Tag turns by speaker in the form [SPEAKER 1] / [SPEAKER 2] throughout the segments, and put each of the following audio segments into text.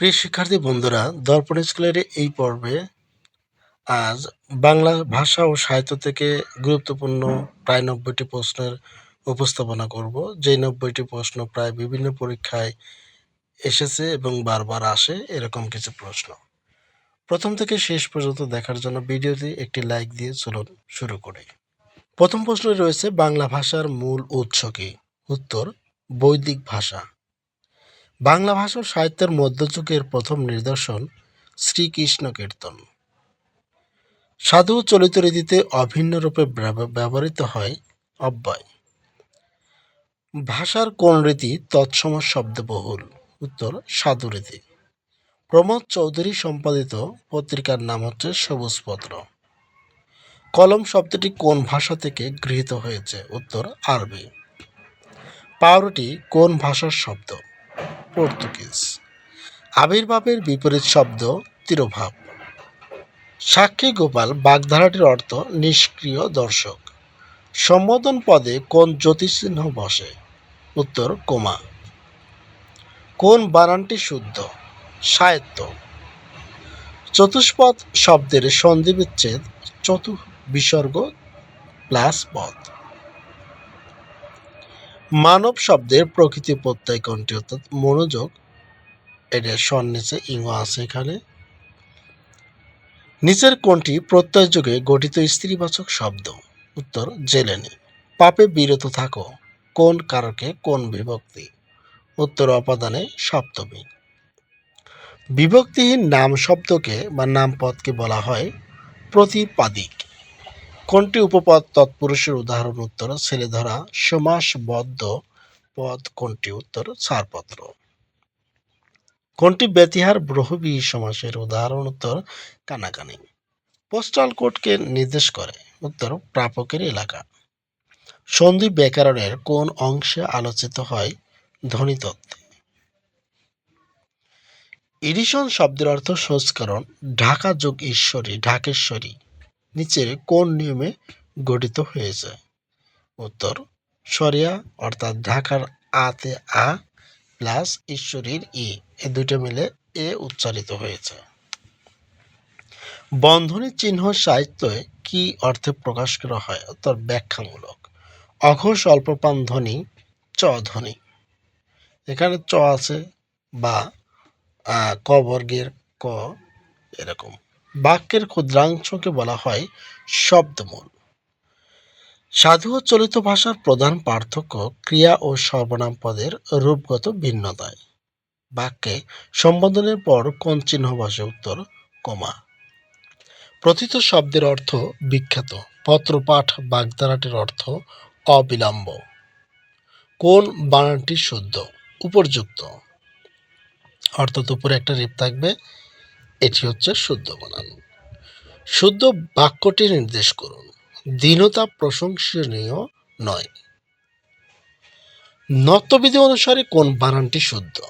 [SPEAKER 1] প্রিয় শিক্ষার্থী বন্ধুরা, দর্পণ স্কুলের এই পর্বে আজ বাংলা ভাষা ও সাহিত্য থেকে গুরুত্বপূর্ণ প্রায় নব্বইটি প্রশ্নের উপস্থাপনা করব। যেই নব্বইটি প্রশ্ন প্রায় বিভিন্ন পরীক্ষায় এসেছে এবং বারবার আসে এরকম কিছু প্রশ্ন। প্রথম থেকে শেষ পর্যন্ত দেখার জন্য ভিডিওতে একটি লাইক দিয়ে চলুন শুরু করি। প্রথম প্রশ্ন রয়েছে, বাংলা ভাষার মূল উৎস কি? উত্তর, বৈদিক ভাষা। বাংলা ভাষা সাহিত্যের মধ্যযুগের প্রথম নিদর্শন শ্রীকৃষ্ণ কীর্তন। সাধু চলিত রীতিতে অভিন্ন রূপে ব্যব- ব্যবহৃত হয় অব্যয়। ভাষার কোন রীতি তৎসম শব্দবহুল? উত্তর, সাধু রীতি। প্রমোদ চৌধুরী সম্পাদিত পত্রিকার নাম হচ্ছে সবুজপত্র। কলম শব্দটি কোন ভাষা থেকে গৃহীত হয়েছে? উত্তর, আরবি। পাউরুটি কোন ভাষার শব্দ? পর্তুগিজ। আবির্ভাবের বিপরীত শব্দ তিরোভাব। সাক্ষী গোপাল বাগধারাটির অর্থ নিষ্ক্রিয় দর্শক। সম্বোধন পদে কোন জ্যোতিষচিহ্ন বসে? উত্তর, কোমা। কোন বানানটি শুদ্ধ? সাহিত্য। চতুষ্পদ শব্দের সন্ধি বিচ্ছেদ চতু বিসর্গ প্লাস পদ। মানব শব্দের প্রকৃতি প্রত্যয় কোনটি অর্থাৎ মনোযোগ। এটা স্বর নিচে ইঙ্গ আছে এখানে। নিচের কোনটি প্রত্যয় যুগে গঠিত স্ত্রীবাচক শব্দ। উত্তর, জেলেনি। পাপে বিরত থাকো। কোন কারকে? কোন বিভক্তি? উত্তর, অপাদানে সপ্তমী। বিভক্তিহীন নাম শব্দকে বা নাম পদকে বলা হয় প্রতিপাদিক। কোনটি উপপদ তৎপুরুষের উদাহরণ উত্তর? ছেলে ধরা সমাসবদ্ধ পদ কোনটি উত্তর? ছাড়পত্র। কোনটি ব্যতিহার ব্রহবী সমাসের উদাহরণ উত্তর? কানাকানি। পোস্টাল কোডকে নির্দেশ করে। উত্তর, প্রাপকের এলাকা। সন্ধি ব্যাকরণের কোন অংশে আলোচিত হয়? ধ্বনিতত্ত্বে। ইডিশন শব্দের অর্থ সংস্করণ, ঢাকা যোগ ঈশ্বরী, ঢাকেশ্বরী। নিচের কোন নিয়মে গঠিত হয়েছে? উত্তর, সরিয়া, অর্থাৎ ঢাকার আতে আ প্লাস ঈশ্বরীর ই। এ দুটো মিলে এ উচ্চারিত হয়েছে। বন্ধনী চিহ্ন সাহিত্যে কি অর্থে প্রকাশ করা হয়? উত্তর, ব্যাখ্যামূলক। অঘোষ অল্পপ্রাণ ধ্বনি, চ, ধ্বনি। এখানে চ আছে বা ক বর্গের ক, এরকম। বাক্যের ক্ষুদ্রাংশকে বলা হয় শব্দমূল। সাধু ও চলিত ভাষার প্রধান পার্থক্য ক্রিয়া ও সর্বনাম পদের রূপগত ভিন্নতায়। বাক্যে সম্বোধনের পর কোন চিহ্ন বসে উত্তর, কমা। প্রথিত শব্দের অর্থ বিখ্যাত, পত্রপাঠ বাগধারাটির অর্থ অবিলম্ব। কোন বানানটি শুদ্ধ উপরযুক্ত অর্থাৎ উপরে একটা রেপ থাকবে এটি হচ্ছে শুদ্ধ বানান শুদ্ধ বাক্যটি নির্দেশ করুন। দীনতা প্রশংসনীয় নয়। নত্যবিধি অনুসারে কোন বানানটি শুদ্ধ?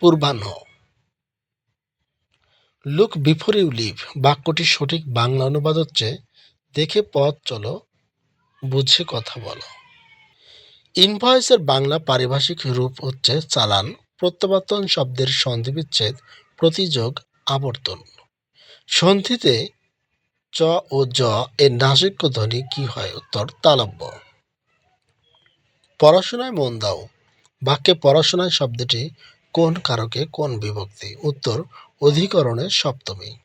[SPEAKER 1] পূর্বাহ্ন। লুক বিফোর ইউ লিভ বাক্যটির সঠিক বাংলা অনুবাদ হচ্ছে, দেখে পথ চলো, বুঝে কথা বলো। ইনভয়েসের বাংলা পারিভাষিক রূপ হচ্ছে চালান, প্রত্যাবর্তন শব্দের সন্ধিবিচ্ছেদ, প্রতিযোগ আবর্তন। সন্ধিতে চ ও জ এর নাসিক্য ধ্বনি কি হয়? উত্তর, তালব্য। পড়াশোনায় মন দাও। বাক্যে পড়াশোনায় শব্দটি কোন কারকে, কোন বিভক্তি? উত্তর, অধিকরণের সপ্তমী।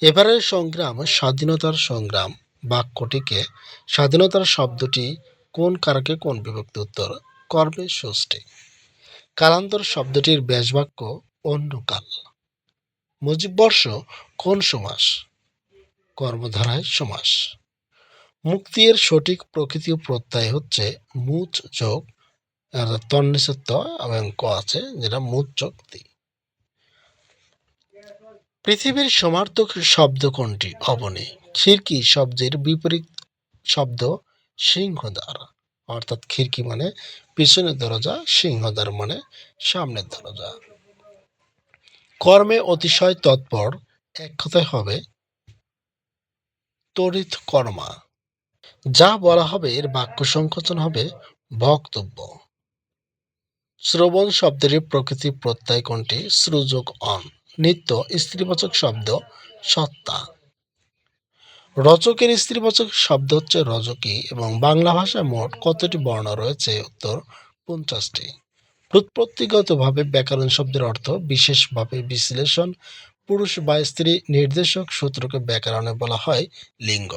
[SPEAKER 1] এবারের সংগ্রাম, স্বাধীনতার সংগ্রাম, বাক্যটিকে স্বাধীনতার শব্দটি কোন কারকে, কোন বিভক্তি? উত্তর কর্মের ষষ্ঠী কালান্তর শব্দটির ব্যাসবাক্য অন্যকাল। মুজিববর্ষ কোন সমাস? কর্মধারায় সমাস। মুক্তির সঠিক প্রকৃতি প্রত্যয় হচ্ছে মুচ যোগ আর তন্নিসের ত এবং ক আছে যেটা মুচ যোগ তি পৃথিবীর সমার্থক শব্দ কোনটি? অবনী। খিড়কি শব্দের বিপরীত শব্দ সিংহদ্বার। অর্থাৎ খিড়কি মানে পিছনের দরজা, সিংহদ্বার মানে সামনের দরজা। কর্মে অতিশয় তৎপর, এক কথায় হবে, তড়িৎ কর্মা। যা বলা হবে, এর বাক্য সংকোচন হবে, বক্তব্য। শ্রবণ শব্দের প্রকৃতি প্রত্যয় কোনটি শ্রুযোগ অন, নিত্য স্ত্রীবাচক শব্দ সত্তা। রচকের স্ত্রীবাচক শব্দ হচ্ছে রজকী, এবং বাংলা ভাষায় মোট কতটি বর্ণ রয়েছে? উত্তর পঞ্চাশটি। প্রত্যক্তিগতভাবে ব্যাকরণ শব্দের অর্থ বিশেষভাবে বিশ্লেষণ, পুরুষ বা স্ত্রী নির্দেশক সূত্রকে ব্যাকরণে বলা হয় লিঙ্গ।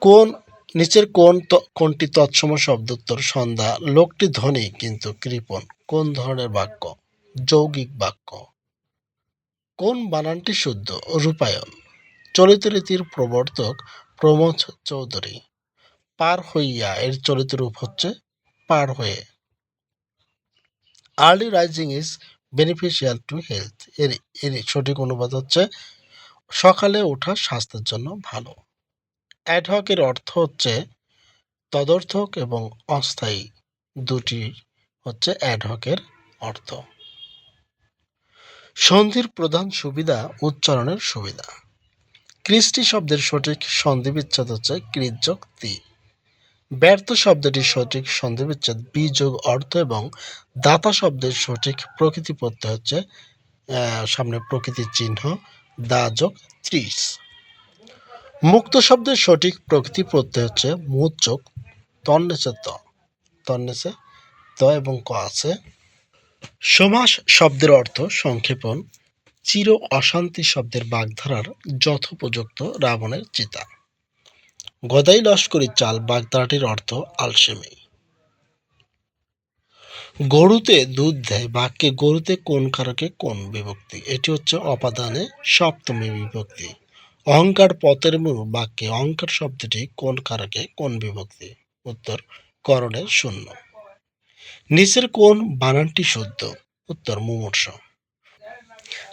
[SPEAKER 1] কোন, নিচের কোন কোনটি তৎসম শব্দোত্তর সন্ধ্যা, লোকটি ধনী কিন্তু কৃপণ। কোন ধরনের বাক্য? যৌগিক বাক্য। কোন বানানটি শুদ্ধ? রূপায়ণ। চলিত রীতির প্রবর্তক প্রমোদ চৌধুরী। পার হইয়া এর চলিত রূপ হচ্ছে পার হয়ে। Early rising is beneficial to health এর এর সঠিক অনুবাদ হচ্ছে, সকালে ওঠা স্বাস্থ্যের জন্য ভালো। অ্যাডহকের অর্থ হচ্ছে, তদর্থক এবং অস্থায়ী। দুটি হচ্ছে অ্যাডহকের অর্থ। সন্ধির প্রধান সুবিধা, উচ্চারণের সুবিধা। কৃষ্টি শব্দের সঠিক সন্ধি বিচ্ছেদ হচ্ছে কৃতযোগ তি। ব্যর্থ শব্দটির সঠিক সন্ধি বিচ্ছেদ বিযোগ অর্থ এবং দাতা শব্দের সঠিক প্রকৃতি প্রত্যয় হচ্ছে সামনে প্রকৃতির চিহ্ন, দা যোগ ত্রিশ। মুক্ত শব্দের সঠিক প্রকৃতি প্রত্যয় হচ্ছে মুচ যোগ তন্নেছে ত। তন্নেছে ত এবং ক আছে। সমাস শব্দের অর্থ সংক্ষেপণ। চির অশান্তি শব্দের বাগধারার যথোপযুক্ত রাবণের চিতা। গদাই লস্করি চাল বাগধারাটির অর্থ আলসেমি। গরুতে দুধ দেয়, বাক্যে গরুতে কোন কারকে কোন বিভক্তি? এটি হচ্ছে অপাদানে সপ্তমী বিভক্তি। অহংকার পথের মূল বাক্যে অহংকার শব্দটি কোন কারকে কোন বিভক্তি? উত্তর, করণে শূন্য। নিচের কোন বানানটি শুদ্ধ? উত্তর, মুমূর্ষ।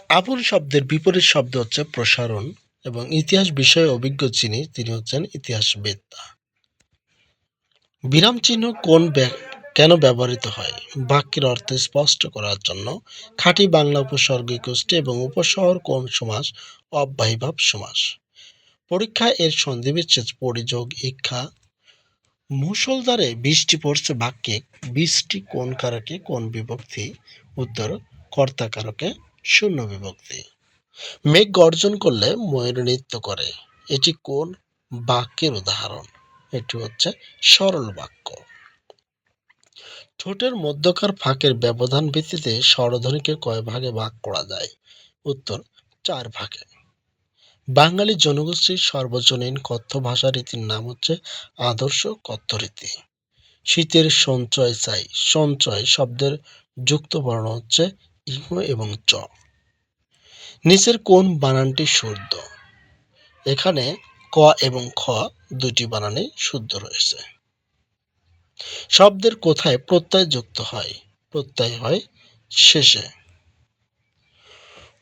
[SPEAKER 1] আবুল শব্দের বিপরীত শব্দ হচ্ছে প্রসারণ। এবং ইতিহাস বিষয়ে অভিজ্ঞ যিনি, তিনি হচ্ছেন ইতিহাসবেত্তা। বিরাম চিহ্ন কোন কেন ব্যবহৃত হয়? বাক্যের অর্থ স্পষ্ট করার জন্য খাঁটি বাংলা উপসর্গ গোষ্ঠী এবং উপশহর কোন সমাস? অব্যাহীভাব সমাস। পরীক্ষায় এর সন্ধিবিচ্ছেদ, পরিযোগ ইচ্ছা মুষলধারে বৃষ্টি পড়ছে বাক্যে, বৃষ্টি কোন কারকে, কোন বিভক্তি? উত্তর কর্তা কারকে শূন্য বিভক্তি। মেঘ গর্জন করলে ময়ূর নৃত্য করে। এটি কোন বাক্যের উদাহরণ? এটি হচ্ছে সরল বাক্য। ঠোঁটের মধ্যকার ফাঁকের ব্যবধান ভিত্তিতে স্বরধ্বনিকে কয় ভাগে ভাগ করা যায়? উত্তর, চার ভাগে। বাঙালি জনগোষ্ঠীর সর্বজনীন কথ্য ভাষা রীতির নাম হচ্ছে আদর্শ কথ্য রীতি। শীতের সঞ্চয় চাই। সঞ্চয় শব্দের যুক্ত বর্ণ হচ্ছে ইহ এবং চ। নিচের কোন বানানটি শুদ্ধ? এখানে ক এবং খ দুটি বানানে শুদ্ধ রয়েছে। শব্দের কোথায় প্রত্যয় যুক্ত হয়? প্রত্যয় হয় শেষে।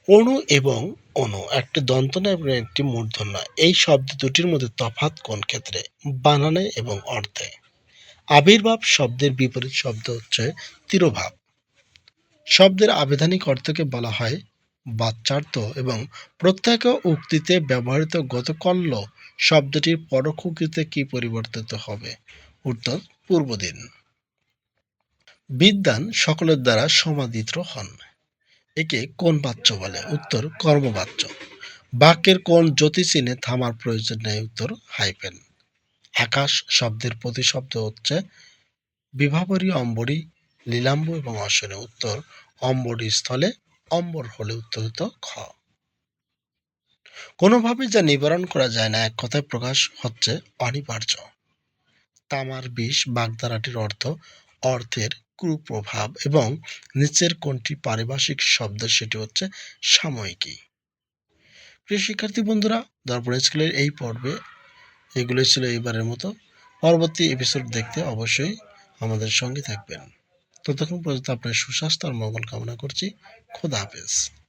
[SPEAKER 1] অণু এবং অনু একটি দন্তনা এবং একটি মূর্ধন্য এই শব্দ দুটির মধ্যে তফাৎ কোন ক্ষেত্রে? বানানে এবং অর্থে আবির্ভাব শব্দের বিপরীত শব্দ হচ্ছে তিরোভাব। শব্দের আবেধানিক অর্থকে বলা হয় বাচ্চার্থ এবং প্রত্যেক উক্তিতে ব্যবহৃত গতকল্য শব্দটির পরোক্ষ কি পরিবর্তিত হবে? উত্তর, পূর্বদিন। বিদ্যান সকলের দ্বারা সমাদিত হন। একে কোন বাচ্য বলে? উত্তর, কর্মবাচ্য। বাক্যের কোন জ্যোতি চিহ্নে থামার প্রয়োজন নেই? উত্তর, হাইপেন। আকাশ শব্দের প্রতিশব্দ হচ্ছে বিভাবরী অম্বরী, লীলাম্ব এবং অশ্বনে উত্তর অম্বরী স্থলে অম্বর হলে উত্তর হতো খ। কোনোভাবে যা নিবারণ করা যায় না, এক কথায় প্রকাশ হচ্ছে অনিবার্য। তামার বিষ বাগধারাটির অর্থ অর্থের কুপ্রভাব এবং নিচের কোনটি পারিভাষিক শব্দ সেটি হচ্ছে সাময়িকী। প্রিয় শিক্ষার্থী বন্ধুরা দর্পণ স্কুলের এই পর্বে। এগুলোই ছিল এবারের মতো। পরবর্তী এপিসোড দেখতে অবশ্যই আমাদের সঙ্গে থাকবেন। ততক্ষণ পর্যন্ত আপনার সুস্বাস্থ্য আর মঙ্গল কামনা করছি। খোদা হাফেজ।